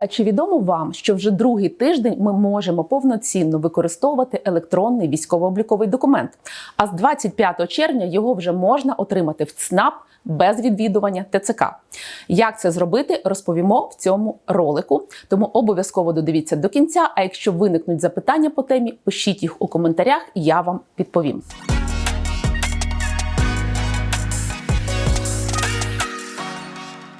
А чи відомо вам, що вже другий тиждень ми можемо повноцінно використовувати електронний військово-обліковий документ? А з 25 червня його вже можна отримати в ЦНАП без відвідування ТЦК. Як це зробити, розповімо в цьому ролику. Тому обов'язково додивіться до кінця. А якщо виникнуть запитання по темі, пишіть їх у коментарях, я вам відповім.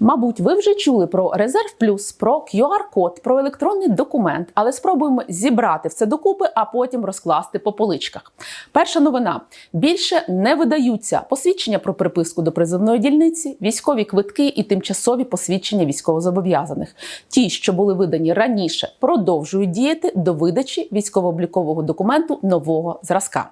Мабуть, ви вже чули про резерв плюс, про QR-код, про електронний документ, але спробуємо зібрати все докупи, а потім розкласти по поличках. Перша новина: більше не видаються посвідчення про приписку до призовної дільниці, військові квитки і тимчасові посвідчення військовозобов'язаних. Ті, що були видані раніше, продовжують діяти до видачі військово-облікового документу нового зразка.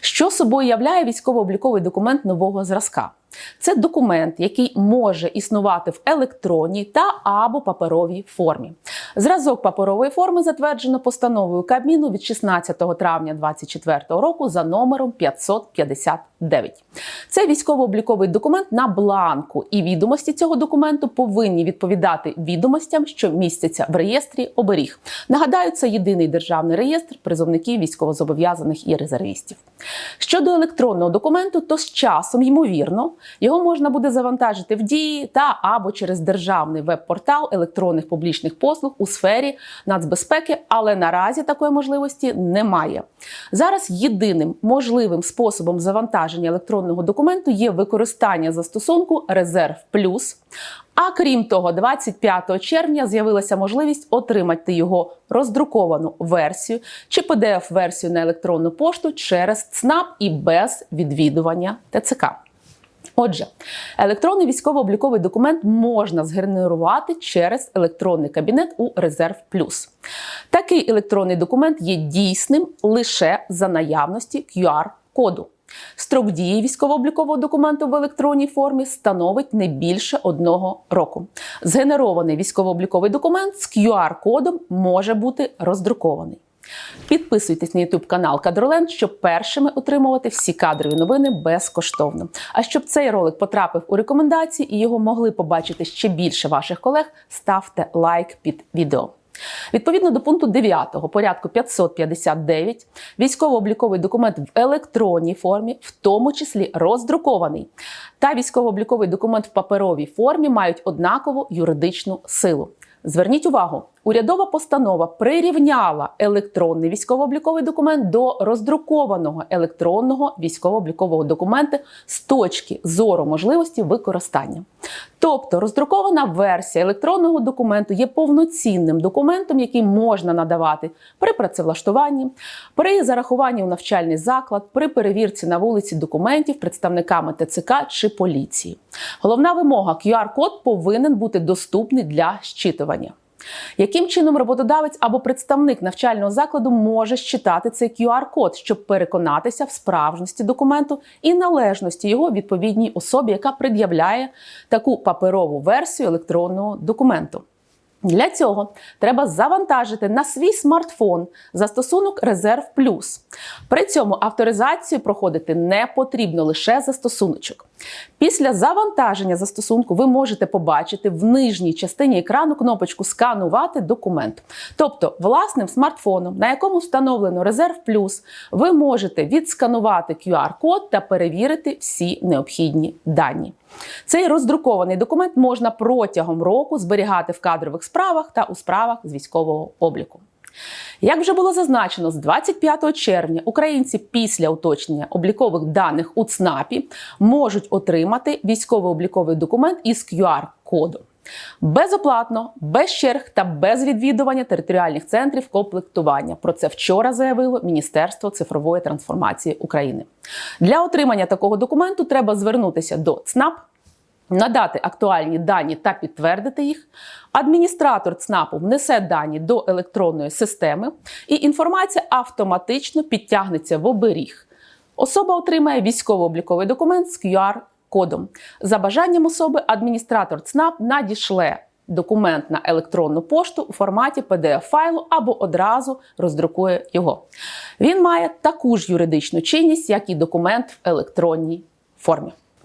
Що собою являє військово-обліковий документ нового зразка? Це документ, який може існувати в електронній та або паперовій формі. Зразок паперової форми затверджено постановою Кабміну від 16 травня 2024 року за номером 559. Це військово-обліковий документ на бланку, і відомості цього документу повинні відповідати відомостям, що містяться в реєстрі оберіг. Нагадаю, це єдиний державний реєстр призовників військовозобов'язаних і резервістів. Щодо електронного документу, то з часом, ймовірно, його можна буде завантажити в дії та або через державний веб-портал електронних публічних послуг у сфері нацбезпеки, але наразі такої можливості немає. Зараз єдиним можливим способом завантаження електронного документу є використання застосунку Резерв Плюс. А крім того, 25 червня з'явилася можливість отримати його роздруковану версію чи pdf версію на електронну пошту через ЦНАП і без відвідування ТЦК. Отже, електронний військово-обліковий документ можна згенерувати через електронний кабінет у Резерв Плюс. Такий електронний документ є дійсним лише за наявності QR-коду. Строк дії військово-облікового документу в електронній формі становить не більше одного року. Згенерований військово-обліковий документ з QR-кодом може бути роздрукований. Підписуйтесь на YouTube канал Кадроленд, щоб першими отримувати всі кадрові новини безкоштовно. А щоб цей ролик потрапив у рекомендації і його могли побачити ще більше ваших колег, ставте лайк під відео. Відповідно до пункту 9 порядку 559, військово-обліковий документ в електронній формі, в тому числі роздрукований, та військово-обліковий документ в паперовій формі мають однакову юридичну силу. Зверніть увагу, урядова постанова прирівняла електронний військово-обліковий документ до роздрукованого електронного військово-облікового документа з точки зору можливості використання. Тобто роздрукована версія електронного документу є повноцінним документом, який можна надавати при працевлаштуванні, при зарахуванні у навчальний заклад, при перевірці на вулиці документів представниками ТЦК чи поліції. Головна вимога QR-код повинен бути доступний для щитування. Яким чином роботодавець або представник навчального закладу може считати цей QR-код, щоб переконатися в справжності документу і належності його відповідній особі, яка пред'являє таку паперову версію електронного документу? Для цього треба завантажити на свій смартфон застосунок Резерв Плюс. При цьому авторизацію проходити не потрібно лише застосуночок. Після завантаження застосунку ви можете побачити в нижній частині екрану кнопочку Сканувати документ. Тобто, власним смартфоном, на якому встановлено Резерв Плюс, ви можете відсканувати QR-код та перевірити всі необхідні дані. Цей роздрукований документ можна протягом року зберігати в кадрових справах та у справах з військового обліку. Як вже було зазначено, з 25 червня українці після уточнення облікових даних у ЦНАПі можуть отримати військово-обліковий документ із QR-кодом. Безоплатно, без черг та без відвідування територіальних центрів комплектування. Про це вчора заявило Міністерство цифрової трансформації України. Для отримання такого документу треба звернутися до ЦНАП, надати актуальні дані та підтвердити їх. Адміністратор ЦНАПу внесе дані до електронної системи, і інформація автоматично підтягнеться в оберіг. Особа отримає військово-обліковий документ з QR-кодом. За бажанням особи адміністратор ЦНАП надішле документ на електронну пошту у форматі pdf файлу або одразу роздрукує його. Він має таку ж юридичну чинність, як і документ в електронній формі.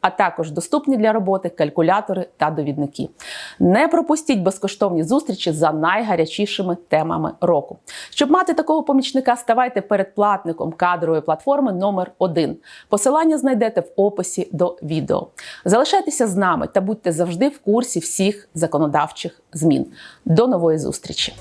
а також доступні для роботи калькулятори та довідники. Не пропустіть безкоштовні зустрічі за найгарячішими темами року. Щоб мати такого помічника, ставайте передплатником кадрової платформи номер 1 Посилання знайдете в описі до відео. Залишайтеся з нами та будьте завжди в курсі всіх законодавчих змін. До нової зустрічі!